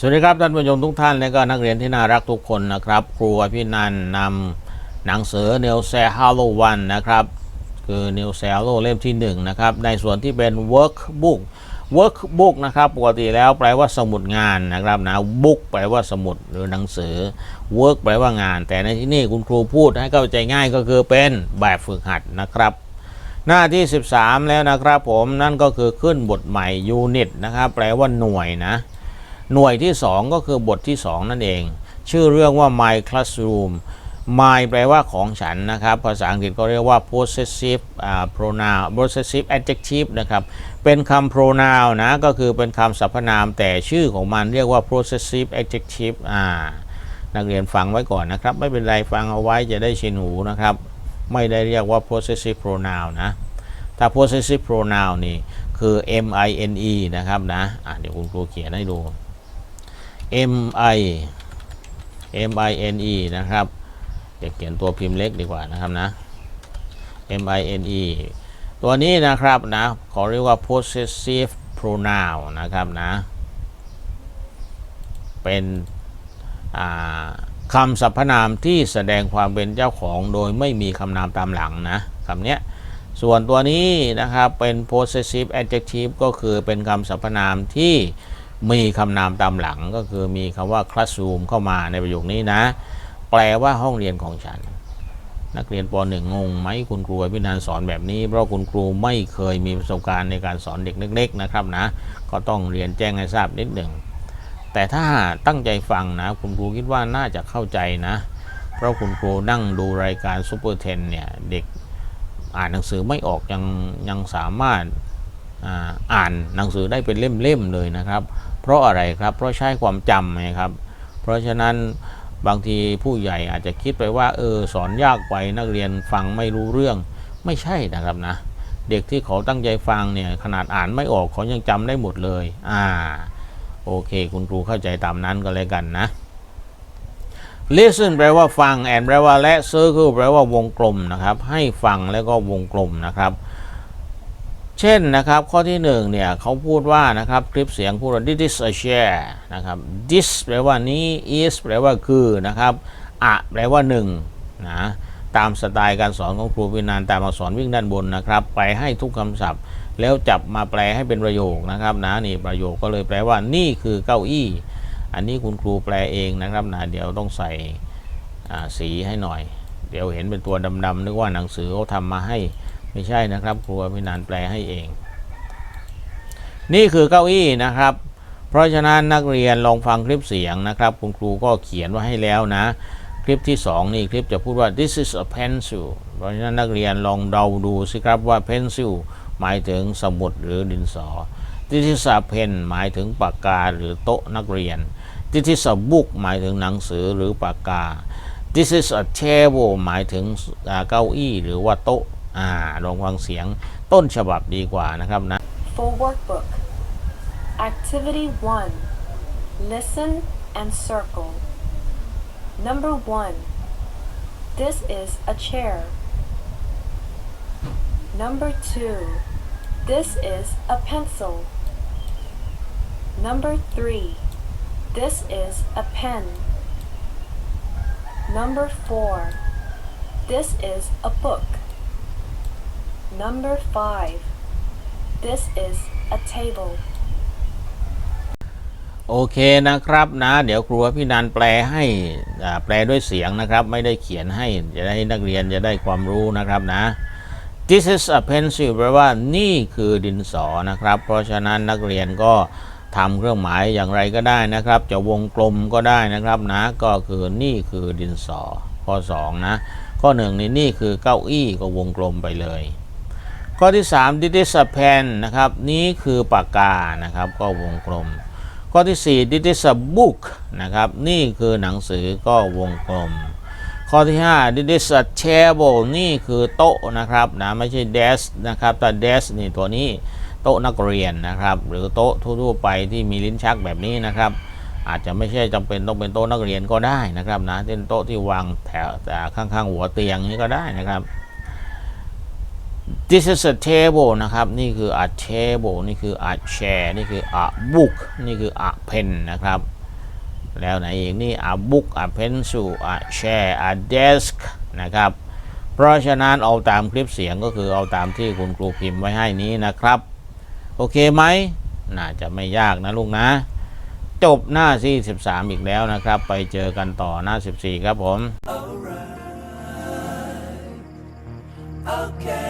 สวัสดีครับท่านผู้ชมทุกท่านและก็นักเรียนที่น่ารักทุกคนนะครับ ครูอภินันนำหนังสือเนลเซฮาโลวันนะครับ คือเนลเซฮาโลเล่มที่1นะครับในส่วนที่เป็น workbook workbook นะครับปกติแล้วแปลว่าสมุดงานนะครับนะ book แปลว่าสมุดหรือหนังสือ work แปลว่างาน แต่ในที่นี่คุณครูพูดให้เข้าใจง่ายก็คือเป็นแบบฝึกหัดนะครับหน้าที่ 13 แล้วนะครับผมนั่นก็คือขึ้นบทใหม่ unit นะครับแปลว่าหน่วยนะ หน่วยที่ 2 ก็คือบทที่ 2 นั่นเอง ชื่อเรื่องว่า my classroom my แปลว่าของฉันนะครับ ภาษาอังกฤษก็เรียกว่า possessive pronoun possessive adjective นะครับ เป็นคำ pronoun นะ ก็คือเป็นคำสรรพนามแต่ชื่อของมันเรียกว่า possessive adjective อ่านักเรียนฟังไว้ก่อนนะครับ ไม่เป็นไรฟังเอาไว้จะได้ชินหูนะครับ ไม่ได้เรียกว่า possessive pronoun นะ ถ้า possessive pronoun นี่คือ m i n e นะครับนะะเดี๋ยวคุณครูเขียนให้ดู m i m i n e นะครับเดี๋ยวเขียนตัวพิมพ์เล็กดีกว่านะครับนะ m i n e ตัวนี้นะครับนะขอเรียกว่า possessive pronoun นะครับนะเป็นคำสรรพนามที่แสดงความเป็นเจ้าของโดยไม่มีคำนามตามหลังนะคำนี้ส่วนตัวนี้นะครับเป็น possessive adjective ก็คือเป็นคำสรรพนามที่ มีคำนามตามหลังก็คือมีคำว่า classroom เข้ามาในประโยคนี้นะ แปลว่าห้องเรียนของฉัน นักเรียนป .1 งงไหมคุณครูพินันสอนแบบนี้ เพราะคุณครูไม่เคยมีประสบการณ์ในการสอนเด็กเล็กๆนะครับนะ ก็ต้องเรียนแจ้งให้ทราบนิดหนึ่งแต่ถ้าตั้งใจฟังนะคุณครูคิดว่าน่าจะเข้าใจนะ เพราะคุณครูนั่งดูรายการซูเปอร์เทนเนี่ยเด็กอ่านหนังสือไม่ออกยังยังสามารถ อ่านหนังสือได้เป็นเล่มๆเลยนะครับ เพราะอะไรครับเพราะใช้ความจำไงครับ เพราะฉะนั้นบางทีผู้ใหญ่อาจจะคิดไปว่าเออสอนยากไปนักเรียนฟังไม่รู้เรื่องไม่ใช่นะครับนะ เด็กที่เขาตั้งใจฟังเนี่ยขนาดอ่านไม่ออกเขายังจำได้หมดเลย อ่า โอเค คุณครูเข้าใจตามนั้นก็เลยกันนะ listen แปลว่าฟัง and แปลว่าและ circle แปลว่าวงกลมนะครับ ให้ฟังแล้วก็วงกลมนะครับ เช่นนะครับข้อที่หนึ่งเนี่ยเขาพูดว่านะครับคลิปเสียงพูดว่า this is a chair นะครับ this แปลว่านี้ is แปลว่าคือนะครับอะแปลว่าหนึ่งนะตามสไตล์การสอนของครูพินานตามอักษรวิ่งด้านบนนะครับ ไปให้ทุกคำศัพท์ แล้วจับมาแปลให้เป็นประโยคนะครับนะนี่ประโยคก็เลยแปลว่านี่คือเก้าอี้ อันนี้คุณครูแปลเองนะครับนะเดี๋ยวต้องใส่สีให้หน่อย เดี๋ยวเห็นเป็นตัวดำๆนึกว่าหนังสือเขาทำมาให้ ไม่ใช่นะครับ ครูอภินันแปลให้เอง นี่คือเก้าอี้นะครับ เพราะฉะนั้นนักเรียนลองฟังคลิปเสียงนะครับ คุณครูก็เขียนไว้ให้แล้วนะ คลิปที่ 2 นี่คลิปจะพูดว่า this is a pencil เพราะฉะนั้นนักเรียนลองเดาดูสิครับว่า pencil หมายถึงสมุดหรือดินสอ this is a pen หมายถึงปากกาหรือโต๊ะนักเรียน this is a book หมายถึงหนังสือหรือปากกา this is a table หมายถึงเก้าอี้หรือว่าโต๊ะ อ่าลองฟังเสียงต้นฉบับดีกว่านะครับนะ Full workbook. Activity 1. Listen and circle. Number 1. This is a chair. Number 2. This is a pencil. Number 3. This is a pen. Number 4. This is a book. Number 5. This is a table. โอเคนะครับนะ เดี๋ยวครูพี่นันแปลให้แปลด้วยเสียงนะครับ ไม่ได้เขียนให้จะได้นักเรียนจะได้ความรู้นะครับนะ This is a pencil แปลว่านี่คือดินสอนะครับ เพราะฉะนั้นนักเรียนก็ทำเครื่องหมายอย่างไรก็ได้นะครับ จะวงกลมก็ได้นะครับนะ ก็คือนี่คือดินสอข้อ2นะ ข้อ1นี่นี่คือเก้าอี้ก็วงกลมไปเลย ข้อที่3 this is a pen นะครับนี่คือปากกานะครับก็วงกลม ข้อที่4 this is a book นะครับนี่คือหนังสือก็วงกลม ข้อที่5 this is a table นี่คือโต๊ะนะครับนะไม่ใช่ desk นะครับแต่ desk นี่ตัวนี้โต๊ะนักเรียนนะครับหรือโต๊ะทั่วๆไปที่มีลิ้นชักแบบนี้นะครับ อาจจะไม่ใช่จำเป็นต้องเป็นโต๊ะนักเรียนก็ได้นะครับนะเช่นโต๊ะที่วางแถวอ่ข้างๆหัวเตียงนี้ก็ได้นะครับ This is a table นะครับ นี่คือ a table นี่คือ a chair นี่คือ a book นี่คือ a pen นะครับ แล้วไหนอีกนี่ a book a pencil a chair a desk นะครับ เพราะฉะนั้นเอาตามคลิปเสียงก็คือเอาตามที่คุณครูพิมพ์ไว้ให้นี้นะครับ โอเคไหม น่าจะไม่ยากนะลูกนะ จบหน้าที่13 อีกแล้วนะครับ ไปเจอกันต่อหน้า 14 ครับผม Okay.